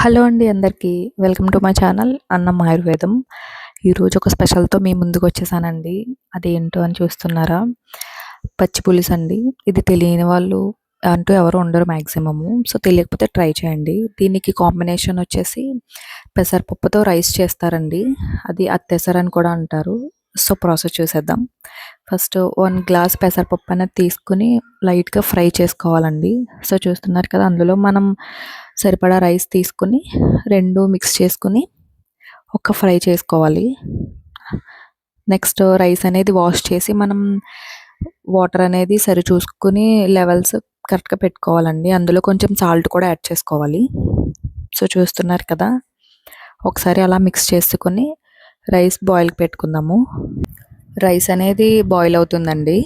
Hello అండి అందరికీ. Welcome to my channel అన్నం ఆయుర్వేదం. ఈరోజు ఒక స్పెషల్తో మీ ముందుకు వచ్చేసానండి. అదేంటో అని చూస్తున్నారా? పచ్చి పులుసు అండి. ఇది తెలియని వాళ్ళు అంటూ ఎవరు ఉండరు మ్యాక్సిమము సో తెలియకపోతే ట్రై చేయండి. దీనికి కాంబినేషన్ వచ్చేసి పెసరపప్పుతో రైస్ చేస్తారండి. అది అత్తెసర్ అని కూడా అంటారు. సో ప్రాసెస్ చూసేద్దాం. ఫస్ట్ వన్ గ్లాస్ పెసరపప్పు అనేది తీసుకుని లైట్గా ఫ్రై చేసుకోవాలండి. సో చూస్తున్నారు కదా అందులో మనం సరిపడా రైస్ తీసుకుని రెండు మిక్స్ చేసుకుని ఒక ఫ్రై చేసుకోవాలి. నెక్స్ట్ రైస్ అనేది వాష్ చేసి మనం వాటర్ అనేది సరి చూసుకుని లెవెల్స్ కరెక్ట్గా పెట్టుకోవాలండి. అందులో కొంచెం సాల్ట్ కూడా యాడ్ చేసుకోవాలి. సో చూస్తున్నారు కదా ఒకసారి అలా మిక్స్ చేసుకొని రైస్ బాయిల్కి పెట్టుకుందాము. రైస్ అనేది బాయిల్ అవుతుందండి.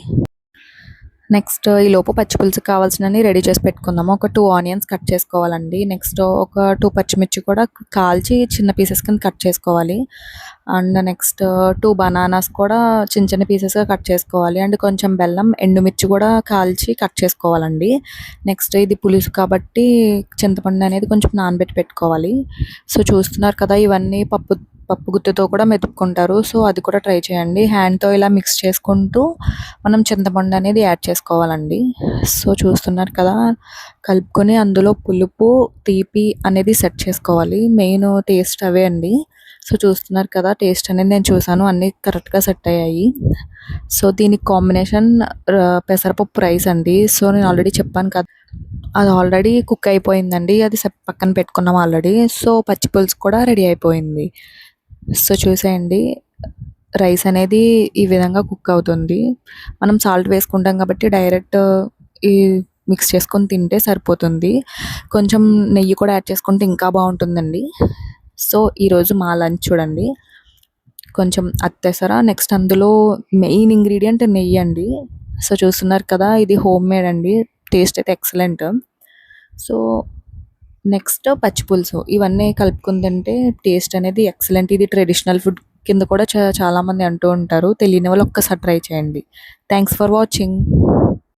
నెక్స్ట్ ఈ లోపు పచ్చి పులుసు కావాల్సినవి రెడీ చేసి పెట్టుకుందాము ఒక టూ ఆనియన్స్ కట్ చేసుకోవాలండి. నెక్స్ట్ ఒక టూ పచ్చిమిర్చి కూడా కాల్చి చిన్న పీసెస్ కింద కట్ చేసుకోవాలి. అండ్ నెక్స్ట్ టూ బనానాస్ కూడా చిన్న చిన్న పీసెస్గా కట్ చేసుకోవాలి. అండ్ కొంచెం బెల్లం ఎండుమిర్చి కూడా కాల్చి కట్ చేసుకోవాలండి. నెక్స్ట్ ఇది పులుసు కాబట్టి చింతపండు అనేది కొంచెం నానబెట్టి పెట్టుకోవాలి. సో చూస్తున్నారు కదా ఇవన్నీ పప్పు పప్పు గుత్తితో కూడా మెతుక్కుంటారు. సో అది కూడా ట్రై చేయండి. హ్యాండ్తో ఇలా మిక్స్ చేసుకుంటూ మనం చింతపండు అనేది యాడ్ చేసుకోవాలండి. సో చూస్తున్నారు కదా కలుపుకొని అందులో పులుపు తీపి అనేది సెట్ చేసుకోవాలి. మెయిన్ టేస్ట్ అవే అండి. సో చూస్తున్నారు కదా టేస్ట్ అనేది నేను చూసాను. అన్నీ కరెక్ట్గా సెట్ అయ్యాయి. సో దీనికి కాంబినేషన్ పెసరపప్పు రైస్ అండి. సో నేను ఆల్రెడీ చెప్పాను కదా అది ఆల్రెడీ కుక్ అయిపోయిందండి. అది పక్కన పెట్టుకున్నాం ఆల్రెడీ. సో పచ్చి పులుసు కూడా రెడీ అయిపోయింది. సో చూసేయండి. రైస్ అనేది ఈ విధంగా కుక్ అవుతుంది. మనం సాల్ట్ వేసుకుంటాం కాబట్టి డైరెక్ట్ ఈ మిక్స్ చేసుకొని తింటే సరిపోతుంది. కొంచెం నెయ్యి కూడా యాడ్ చేసుకుంటే ఇంకా బాగుంటుందండి. సో ఈరోజు మా లంచ్ చూడండి. కొంచెం అత్తేసరా నెక్స్ట్ అందులో మెయిన్ ఇంగ్రీడియంట్ నెయ్యి అండి. సో చూస్తున్నారు కదా ఇది హోమ్ మేడ్ అండి. టేస్ట్ అయితే ఎక్సలెంట్. సో నెక్స్ట్ పచ్చి పులుసు. ఇవన్నీ కలుపుకుని తింటే టేస్ట్ అనేది ఎక్సలెంట్. ఇది ట్రెడిషనల్ ఫుడ్ కింద కూడా చాలామంది అంటూ ఉంటారు. తెలియని వాళ్ళు ఒక్కసారి ట్రై చేయండి. Thanks for watching.